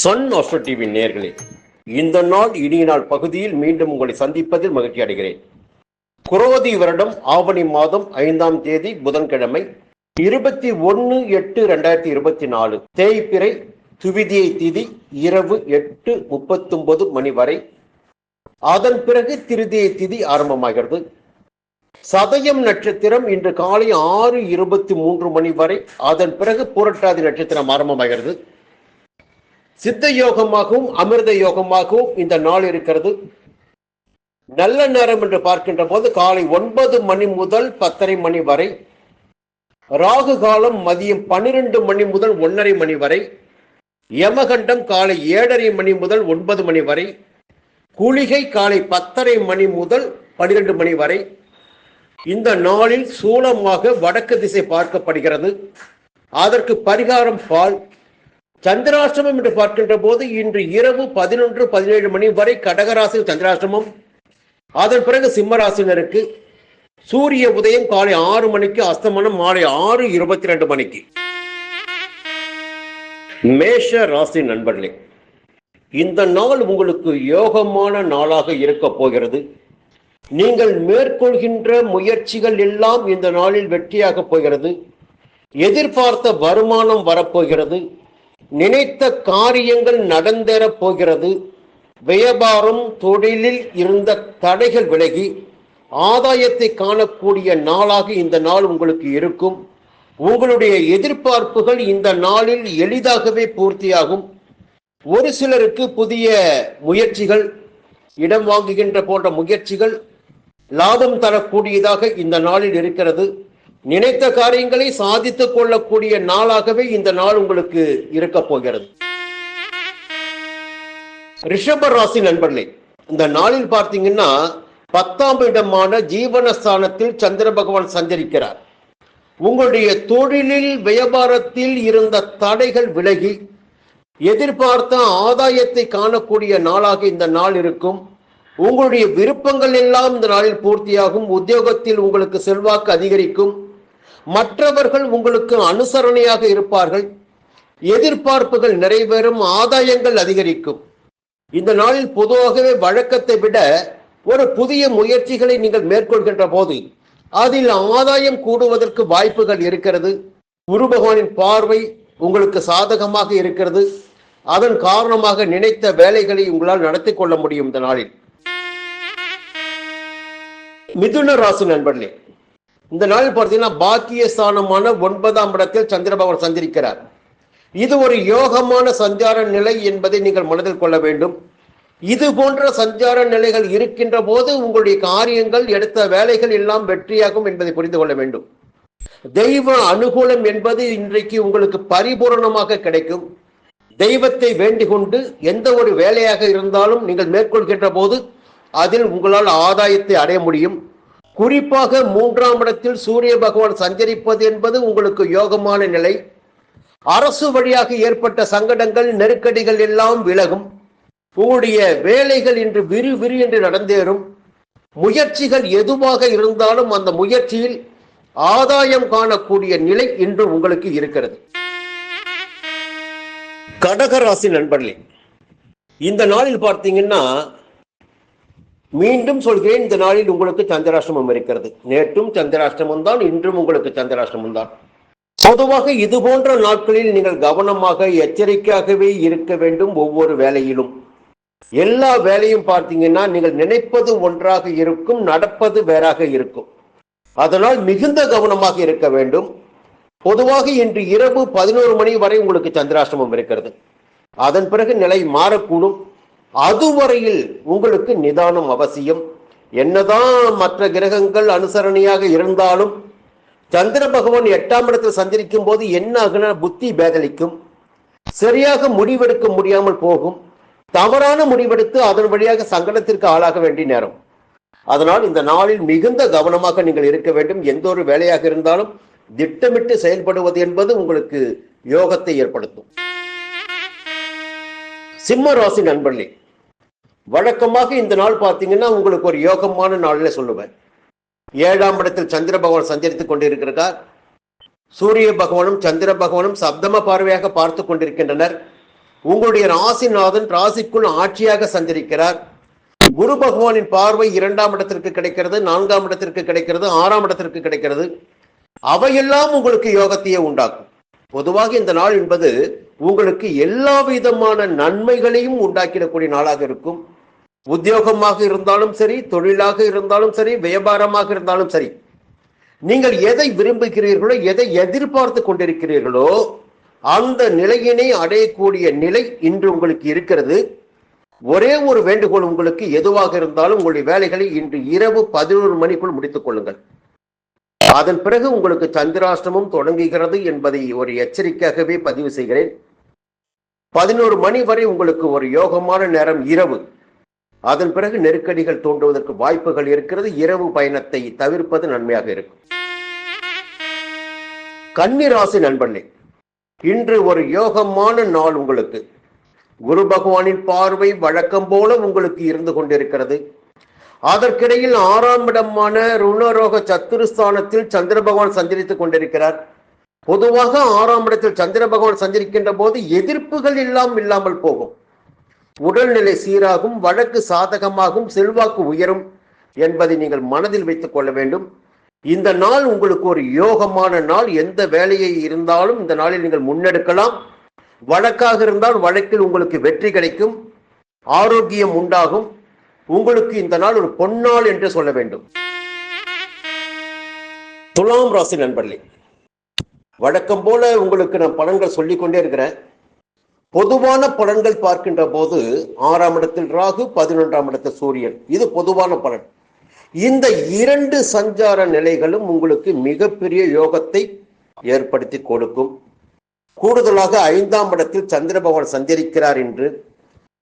Sun astro TV நேர்களே இந்த நாள் இனிய நாள் பகுதியில் மீண்டும் உங்களை சந்திப்பதில் மகிழ்ச்சி அடைகிறேன். குரோதி வருடம் ஆவணி மாதம் ஐந்தாம் தேதி புதன்கிழமை இருபத்தி ஒன்று எட்டு ரெண்டாயிரத்தி இருபத்தி நாலு தேய்பிறை துவிதியை திதி இரவு எட்டு முப்பத்தொன்பது மணி வரை. அதன் பிறகு திருதியை திதி ஆரம்பமாகிறது. சதயம் நட்சத்திரம் இன்று காலை ஆறு இருபத்தி மூன்று மணி வரை. அதன் பிறகு புரட்டாதி நட்சத்திரம் ஆரம்பமாகிறது. சித்த யோகமாகவும் அமிர்த யோகமாகவும் இந்த நாள் இருக்கிறது. நல்ல நேரம் என்று பார்க்கின்ற போது காலை ஒன்பது மணி முதல் பத்தரை மணி வரை ராகு காலம் மதியம் பன்னிரண்டு மணி முதல் ஒன்றரை மணி வரை யமகண்டம் காலை ஏழரை மணி முதல் ஒன்பது மணி வரை குளிகை காலை பத்தரை மணி முதல் பனிரெண்டு மணி வரை. இந்த நாளில் சூலமாக வடக்கு திசை பார்க்கப்படுகிறது. அதற்கு பரிகாரம் பால் சந்திராஷ்டமம் என்று பார்க்கின்ற போது இன்று இரவு பதினொன்று பதினேழு மணி வரை கடகராசியில் சந்திராஷ்டமம். அதன் பிறகு சிம்மராசினருக்கு சூரிய உதயம் காலை ஆறு மணிக்கு அஸ்தமனம் மாலை ஆறு இருபத்தி ரெண்டு மணிக்கு. மேஷ ராசி நண்பர்களே இந்த நாள் உங்களுக்கு யோகமான நாளாக இருக்க போகிறது. நீங்கள் மேற்கொள்கின்ற முயற்சிகள் எல்லாம் இந்த நாளில் வெற்றியாக போகிறது. எதிர்பார்த்த வருமானம் வரப்போகிறது. நினைத்த காரியங்கள் நடந்தேறப் போகிறது. வியாபாரம் தொழிலில் இருந்த தடைகள் விலகி ஆதாயத்தை காணக்கூடிய நாளாக இந்த நாள் உங்களுக்கு இருக்கும். உங்களுடைய எதிர்பார்ப்புகள் இந்த நாளில் எளிதாகவே பூர்த்தியாகும். ஒரு சிலருக்கு புதிய முயற்சிகள் இடம் வாங்குகின்ற போன்ற முயற்சிகள் லாபம் தரக்கூடியதாக இந்த நாளில் இருக்கிறது. நினைத்த காரியங்களை சாதித்துக் கொள்ளக்கூடிய நாளாகவே இந்த நாள் உங்களுக்கு இருக்க போகிறது. ரிஷப ராசி நண்பர்களே இந்த நாளில் பார்த்தீங்கன்னா பத்தாம் இடமான ஜீவனஸ்தானத்தில் சந்திர பகவான் சஞ்சரிக்கிறார். உங்களுடைய தொழிலில் வியாபாரத்தில் இருந்த தடைகள் விலகி எதிர்பார்த்த ஆதாயத்தை காணக்கூடிய நாளாக இந்த நாள் இருக்கும். உங்களுடைய விருப்பங்கள் எல்லாம் இந்த நாளில் பூர்த்தியாகும். உத்தியோகத்தில் உங்களுக்கு செல்வாக்கு அதிகரிக்கும். மற்றவர்கள் உங்களுக்கு அனுசரணையாக இருப்பார்கள். எதிர்பார்ப்புகள் நிறைவேறும் ஆதாயங்கள் அதிகரிக்கும். இந்த நாளில் பொதுவாகவே வழக்கத்தை விட ஒரு புதிய முயற்சிகளை நீங்கள் மேற்கொள்கின்ற போது அதில் ஆதாயம் கூடுவதற்கு வாய்ப்புகள் இருக்கிறது. குரு பகவானின் பார்வை உங்களுக்கு சாதகமாக இருக்கிறது. அதன் காரணமாக நினைத்த வேலைகளை உங்களால் நடத்தி கொள்ள முடியும் இந்த நாளில். மிதுன ராசி நண்பர்களே இந்த நாள் பார்த்தீங்கன்னா பாக்கிய ஸ்தானமான ஒன்பதாம் இடத்தில் சந்திரபகவான் சந்திரிக்கிறார் இது ஒரு யோகமான சஞ்சார நிலை என்பதை நீங்கள் மனதில் கொள்ள வேண்டும். இது போன்ற சஞ்சார நிலைகள் இருக்கின்ற போது உங்களுடைய காரியங்கள் எடுத்த வேலைகள் எல்லாம் வெற்றியாகும் என்பதை புரிந்து கொள்ள வேண்டும். தெய்வ அனுகூலம் என்பது இன்றைக்கு உங்களுக்கு பரிபூரணமாக கிடைக்கும். தெய்வத்தை வேண்டிக் கொண்டு எந்த ஒரு வேலையாக இருந்தாலும் நீங்கள் மேற்கொள்கின்ற போது அதில் உங்களால் ஆதாயத்தை அடைய முடியும். குறிப்பாக மூன்றாம் இடத்தில் சூரிய பகவான் சஞ்சரிப்பது என்பது உங்களுக்கு யோகமான நிலை. அரசு வழியாக ஏற்பட்ட சங்கடங்கள் நெருக்கடிகள் எல்லாம் விலகும். உங்களுடைய வேலைகள் இன்று விறு விறு என்று நடந்தேறும். முயற்சிகள் எதுவாக இருந்தாலும் அந்த முயற்சியில் ஆதாயம் காணக்கூடிய நிலை இன்று உங்களுக்கு இருக்கிறது. கடகராசி நண்பர்களே இந்த நாளில் பார்த்தீங்கன்னா மீண்டும் சொல்கிறேன் இந்த நாளில் உங்களுக்கு சந்திராஷ்டமம் இருக்கிறது. நேற்றும் சந்திராஷ்டமம் தான் இன்றும் உங்களுக்கு சந்திராஷ்டமம் தான். பொதுவாக இது போன்ற நாட்களில் நீங்கள் கவனமாக எச்சரிக்கையாகவே இருக்க வேண்டும் ஒவ்வொரு வேலையிலும். எல்லா வேலையும் பார்த்தீங்கன்னா நீங்கள் நினைப்பது ஒன்றாக இருக்கும் நடப்பது வேறாக இருக்கும். அதனால் மிகுந்த கவனமாக இருக்க வேண்டும். பொதுவாக இன்று இரவு பதினோரு மணி வரை உங்களுக்கு சந்திராஷ்டமம் இருக்கிறது. அதன் பிறகு நிலை மாறக்கூடும். அதுவரையில் உங்களுக்கு நிதானம் அவசியம். என்னதான் மற்ற கிரகங்கள் அனுசரணையாக இருந்தாலும் சந்திர பகவான் எட்டாம் இடத்தில் சந்திரிக்கும் போது என்ன ஆகுனா புத்தி பேதலிக்கும் சரியாக முடிவெடுக்க முடியாமல் போகும். தவறான முடிவெடுத்து அதன் வழியாக சங்கடத்திற்கு ஆளாக வேண்டிய நேரம். அதனால் இந்த நாளில் மிகுந்த கவனமாக நீங்கள் இருக்க வேண்டும். எந்த ஒரு வேலையாக இருந்தாலும் திட்டமிட்டு செயல்படுவது என்பது உங்களுக்கு யோகத்தை ஏற்படுத்தும். சிம்ம ராசி நண்பர்களே வழக்கமாக இந்த நாள் பார்த்தீங்கன்னா உங்களுக்கு ஒரு யோகமான நாள்ல சொல்லுவேன். ஏழாம் இடத்தில் சந்திர பகவான் சஞ்சரித்துக் கொண்டிருக்கிறார் சூரிய பகவானும் சந்திர பகவானும் சப்தம பார்வையாக பார்த்து கொண்டிருக்கின்றனர். உங்களுடைய ராசிநாதன் ராசிக்குள் ஆட்சியாக சஞ்சரிக்கிறார். குரு பகவானின் பார்வை இரண்டாம் இடத்திற்கு கிடைக்கிறது நான்காம் இடத்திற்கு கிடைக்கிறது ஆறாம் இடத்திற்கு கிடைக்கிறது. அவையெல்லாம் உங்களுக்கு யோகத்தையே உண்டாக்கும். பொதுவாக இந்த நாள் என்பது உங்களுக்கு எல்லா விதமான நன்மைகளையும் உண்டாக்கிடக்கூடிய நாளாக இருக்கும். உத்தியோகமாக இருந்தாலும் சரி தொழிலாக இருந்தாலும் சரி வியாபாரமாக இருந்தாலும் சரி நீங்கள் எதை விரும்புகிறீர்களோ எதை எதிர்பார்த்து கொண்டிருக்கிறீர்களோ அந்த நிலையினை அடையக்கூடிய நிலை இன்று உங்களுக்கு இருக்கிறது. ஒரே ஒரு வேண்டுகோள் உங்களுக்கு எதுவாக இருந்தாலும் உங்களுடைய வேலைகளை இன்று இரவு பதினோரு மணிக்குள் முடித்துக் கொள்ளுங்கள். அதன் பிறகு உங்களுக்கு சந்திராஷ்டமம் தொடங்குகிறது என்பதை ஒரு எச்சரிக்கையாகவே பதிவு செய்கிறேன். பதினோரு மணி வரை உங்களுக்கு ஒரு யோகமான நேரம் இரவு. அதன் பிறகு நெருக்கடிகள் தோன்றுவதற்கு வாய்ப்புகள் இருக்கிறது இரவு பயணத்தை தவிர்ப்பது நன்மையாக இருக்கும். கன்னிராசி நண்பர்களே இன்று ஒரு யோகமான நாள் உங்களுக்கு. குரு பகவானின் பார்வை வழக்கம் போல உங்களுக்கு இருந்து கொண்டிருக்கிறது. அதற்கிடையில் ஆறாம் இடமான ருணரோக சத்துருஸ்தானத்தில் சந்திர பகவான் சஞ்சரித்துக் கொண்டிருக்கிறார். பொதுவாக ஆறாம் இடத்தில் சந்திர பகவான் சஞ்சரிக்கின்ற போது எதிர்ப்புகள் எல்லாம் இல்லாமல் போகும். உடல்நிலை சீராகும் வழக்கு சாதகமாகும் செல்வாக்கு உயரும் என்பதை நீங்கள் மனதில் வைத்துக் கொள்ள வேண்டும். இந்த நாள் உங்களுக்கு ஒரு யோகமான நாள். எந்த வேலையை இருந்தாலும் இந்த நாளில் நீங்கள் முன்னெடுக்கலாம். வழக்காக இருந்தால் வழக்கில் உங்களுக்கு வெற்றி கிடைக்கும். ஆரோக்கியம் உண்டாகும். உங்களுக்கு இந்த நாள் ஒரு பொன்னாள் என்று சொல்ல வேண்டும். துலாம் ராசி நண்பர்களே வழக்கம் போல உங்களுக்கு நான் பலன்கள் சொல்லிக்கொண்டே இருக்கிறேன். பொதுவான பலன்கள் பார்க்கின்ற போது ஆறாம் இடத்தில் ராகு பதினொன்றாம் இடத்தில் சூரியன். இது பொதுவான பலன். இந்த இரண்டு சஞ்சார நிலைகளும் உங்களுக்கு மிகப்பெரிய யோகத்தை ஏற்படுத்தி கொடுக்கும். கூடுதலாக ஐந்தாம் இடத்தில் சந்திர பகவான் சஞ்சரிக்கிறார் என்று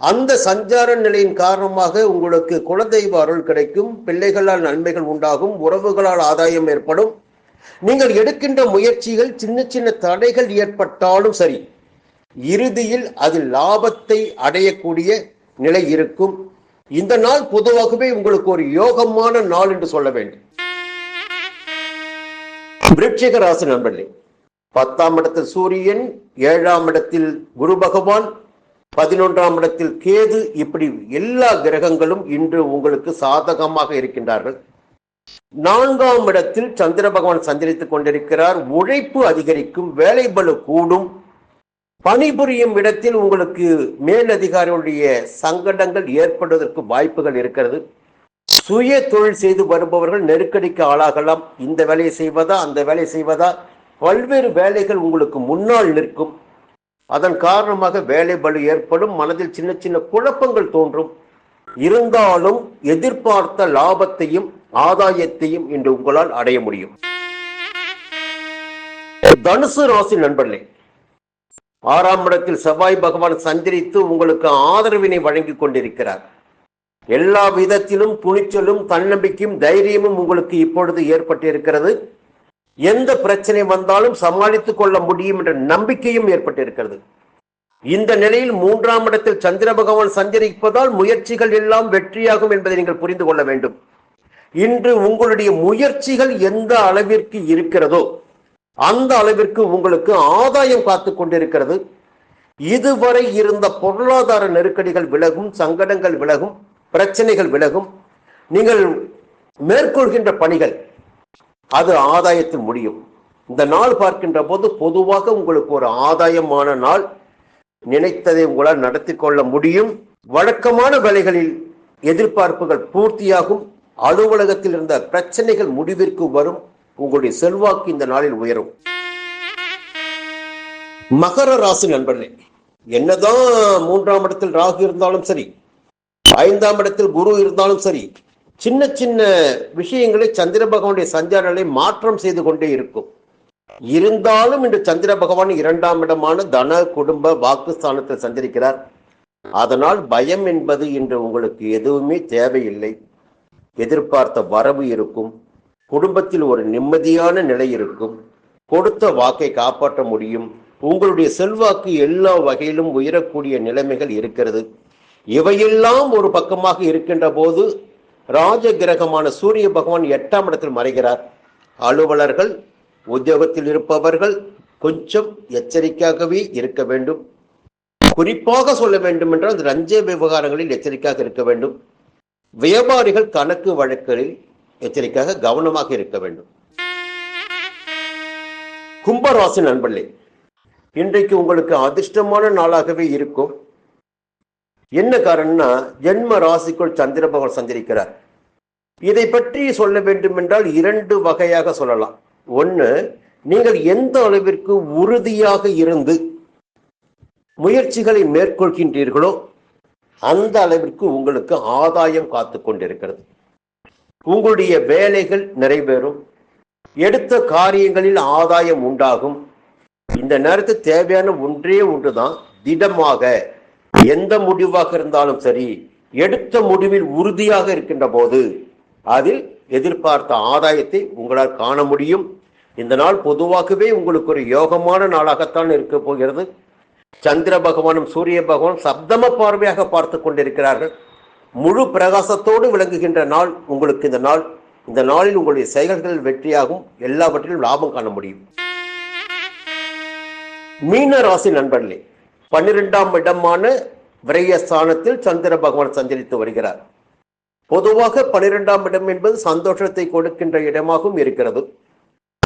அந்த சஞ்சார நிலையின் காரணமாக உங்களுக்கு குலதெய்வ அருள் கிடைக்கும். பிள்ளைகளால் நன்மைகள் உண்டாகும். உறவுகளால் ஆதாயம் ஏற்படும். நீங்கள் எடுக்கின்ற முயற்சிகள் சின்ன சின்ன தடைகள் ஏற்பட்டாலும் சரி. இறுதியில் அது லாபத்தை அடையக்கூடிய நிலை இருக்கும். இந்த நாள் பொதுவாகவே உங்களுக்கு ஒரு யோகமான நாள் என்று சொல்ல வேண்டும். விருட்சிக ராசி நண்பர்களே பத்தாம் இடத்தில் சூரியன் ஏழாம் இடத்தில் குரு பகவான் பதினொன்றாம் இடத்தில் கேது இப்படி எல்லா கிரகங்களும் இன்று உங்களுக்கு சாதகமாக இருக்கின்றார்கள். நான்காம் இடத்தில் சந்திர பகவான் சஞ்சரித்துக் கொண்டிருக்கிறார். உழைப்பு அதிகரிக்கும் வேலை பலு கூடும். பணிபுரியும் இடத்தில் உங்களுக்கு மேலதிகாரிகளுடைய சங்கடங்கள் ஏற்படுவதற்கு வாய்ப்புகள் இருக்கிறது. சுய தொழில் செய்து வருபவர்கள் நெருக்கடிக்கு ஆளாகலாம். இந்த வேலையை செய்வதா அந்த வேலையை செய்வதா? பல்வேறு வேலைகள் உங்களுக்கு முன்னால் நிற்கும். அதன் காரணமாக வேலை பலு ஏற்படும். மனதில் சின்ன சின்ன குழப்பங்கள் தோன்றும். இருந்தாலும் எதிர்பார்த்த லாபத்தையும் ஆதாயத்தையும் இன்று உங்களால் அடைய முடியும். தனுசு ராசி நண்பர்களே ஆறாம் இடத்தில் செவ்வாய் பகவான் சஞ்சரித்து உங்களுக்கு ஆதரவினை வழங்கி கொண்டிருக்கிறார். எல்லா விதத்திலும் துணிச்சலும் தன்னம்பிக்கையும் தைரியமும் உங்களுக்கு இப்பொழுது ஏற்பட்டிருக்கிறது. எந்த பிரச்சனை வந்தாலும் சமாளித்துக் கொள்ள முடியும் என்ற நம்பிக்கையும் ஏற்பட்டிருக்கிறது. இந்த நிலையில் மூன்றாம் இடத்தில் சந்திர பகவான் சஞ்சரிப்பதால் முயற்சிகள் எல்லாம் வெற்றியாகும் என்பதை நீங்கள் புரிந்து கொள்ள வேண்டும். இன்று உங்களுடைய முயற்சிகள் எந்த அளவிற்கு இருக்கிறதோ அந்த அளவிற்கு உங்களுக்கு ஆதாயம் காத்து கொண்டிருக்கிறது. இதுவரை இருந்த பொருளாதார நெருக்கடிகள் விலகும் சங்கடங்கள் விலகும் பிரச்சனைகள் விலகும். நீங்கள் மேற்கொள்கின்ற பணிகள் அது ஆதாயத்தில் முடியும். இந்த நாள் பார்க்கின்ற போது பொதுவாக உங்களுக்கு ஒரு ஆதாயமான நாள். நினைத்ததை உங்களால் நடத்தி கொள்ள முடியும். வழக்கமான வேலைகளில் எதிர்பார்ப்புகள் பூர்த்தியாகும். அலுவலகத்தில் இருந்த பிரச்சனைகள் முடிவிற்கு வரும். உங்களுடைய செல்வாக்கு இந்த நாளில் உயரும். மகர ராசி நண்பர்களே என்னதான் மூன்றாம் இடத்தில் ராகு இருந்தாலும் சரி ஐந்தாம் இடத்தில் குரு இருந்தாலும் சரி சின்ன சின்ன விஷயங்களை சந்திர பகவானுடைய சஞ்சாரங்களை மாற்றம் செய்து கொண்டே இருக்கும். இருந்தாலும் இன்று சந்திர பகவான் இரண்டாம் இடமான தன குடும்ப வாக்குஸ்தானத்தில் சந்திரிக்கிறார் அதனால் பயம் என்பது இன்று உங்களுக்கு எதுவுமே தேவையில்லை. எதிர்பார்த்த வரவு இருக்கும். குடும்பத்தில் ஒரு நிம்மதியான நிலை இருக்கும். கொடுத்த வாக்கை காப்பாற்ற முடியும். உங்களுடைய செல்வாக்கு எல்லா வகையிலும் உயரக்கூடிய நிலைமைகள் இருக்கிறது. இவையெல்லாம் ஒரு பக்கமாக இருக்கின்ற போது ராஜ கிரகமான சூரிய பகவான் எட்டாம் இடத்தில் மறைகிறார். அலுவலர்கள் உத்தியோகத்தில் இருப்பவர்கள் கொஞ்சம் எச்சரிக்கையாகவே இருக்க வேண்டும். குறிப்பாக சொல்ல வேண்டும் என்றால் இந்த லஞ்ச விவகாரங்களில் எச்சரிக்கையாக இருக்க வேண்டும். வியாபாரிகள் கணக்கு வழக்குகளில் எச்சரிக்கையாக கவனமாக இருக்க வேண்டும். கும்பராசி நண்பர்களே இன்றைக்கு உங்களுக்கு அதிர்ஷ்டமான நாளாகவே இருக்கும். என்ன காரணம்னா ஜென்ம ராசிக்குள் சந்திர பகவான் சஞ்சரிக்கிறார். இதை பற்றி சொல்ல வேண்டும் என்றால் இரண்டு வகையாக சொல்லலாம். ஒன்று நீங்கள் எந்த அளவிற்கு உறுதியாக இருந்து முயற்சிகளை மேற்கொள்கின்றீர்களோ அந்த அளவிற்கு உங்களுக்கு ஆதாயம் காத்து கொண்டிருக்கிறது உங்களுடைய வேலைகள் நிறைவேறும். எடுத்த காரியங்களில் ஆதாயம் உண்டாகும். இந்த நேரத்துக்கு தேவையான ஒன்றே ஒன்றுதான் திடமாக. எந்த முடிவாக இருந்தாலும் சரி எடுத்த முடிவில் உறுதியாக இருக்கின்ற போது அதில் எதிர்பார்த்த ஆதாயத்தை உங்களால் காண முடியும். இந்த நாள் பொதுவாகவே உங்களுக்கு ஒரு யோகமான நாளாகத்தான் இருக்க போகிறது. சந்திர பகவானும் சூரிய பகவானும் சப்தம பார்வையாக பார்த்து கொண்டிருக்கிறார்கள். முழு பிரகாசத்தோடு விளங்குகின்ற நாள் உங்களுக்கு இந்த நாள். இந்த நாளில் உங்களுடைய செயல்கள் வெற்றியாகும். எல்லாவற்றிலும் லாபம் காண முடியும். மீன ராசி நண்பர்களே பன்னிரெண்டாம் இடமான விரயஸ்தானத்தில் சந்திர பகவான் சஞ்சரித்து வருகிறார். பொதுவாக பன்னிரெண்டாம் இடம் என்பது சந்தோஷத்தை கொடுக்கின்ற இடமாகவும் இருக்கிறது.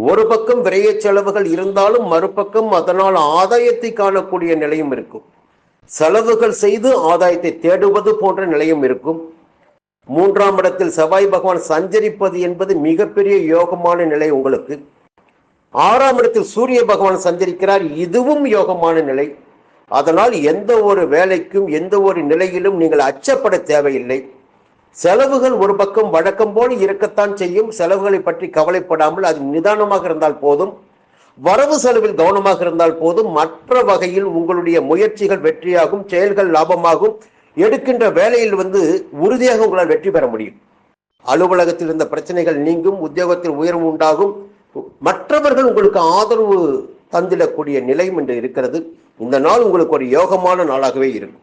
ஒரு பக்கம் விரைய செலவுகள் இருந்தாலும் மறுபக்கம் அதனால் ஆதாயத்தை காணக்கூடிய நிலையும் இருக்கும். செலவுகள் செய்து ஆதாயத்தை தேடுவது போன்ற நிலையும் இருக்கும். மூன்றாம் இடத்தில் செவ்வாய் பகவான் சஞ்சரிப்பது என்பது மிகப்பெரிய யோகமான நிலை உங்களுக்கு. ஆறாம் இடத்தில் சூரிய பகவான் சஞ்சரிக்கிறார் இதுவும் யோகமான நிலை. அதனால் எந்த ஒரு வேலைக்கும் எந்த ஒரு நிலையிலும் நீங்கள் அச்சப்பட தேவையில்லை. செலவுகள் ஒரு பக்கம் வழக்கம் போல இருக்கத்தான் செய்யும். செலவுகளை பற்றி கவலைப்படாமல் அது நிதானமாக இருந்தால் போதும். வரவு செலவில் கவனமாக இருந்தால் போதும். மற்ற வகையில் உங்களுடைய முயற்சிகள் வெற்றியாகும் செயல்கள் லாபமாகும். எடுக்கின்ற வேலையில் வந்து உறுதியாக உங்களால் வெற்றி பெற முடியும். அலுவலகத்தில் இருந்த பிரச்சனைகள் நீங்கும் உத்தியோகத்தில் உயர்வு உண்டாகும். மற்றவர்கள் உங்களுக்கு ஆதரவு தந்திடக்கூடிய நிலையும் இன்று இருக்கிறது. இந்த நாள் உங்களுக்கு ஒரு யோகமான நாளாகவே இருக்கும்.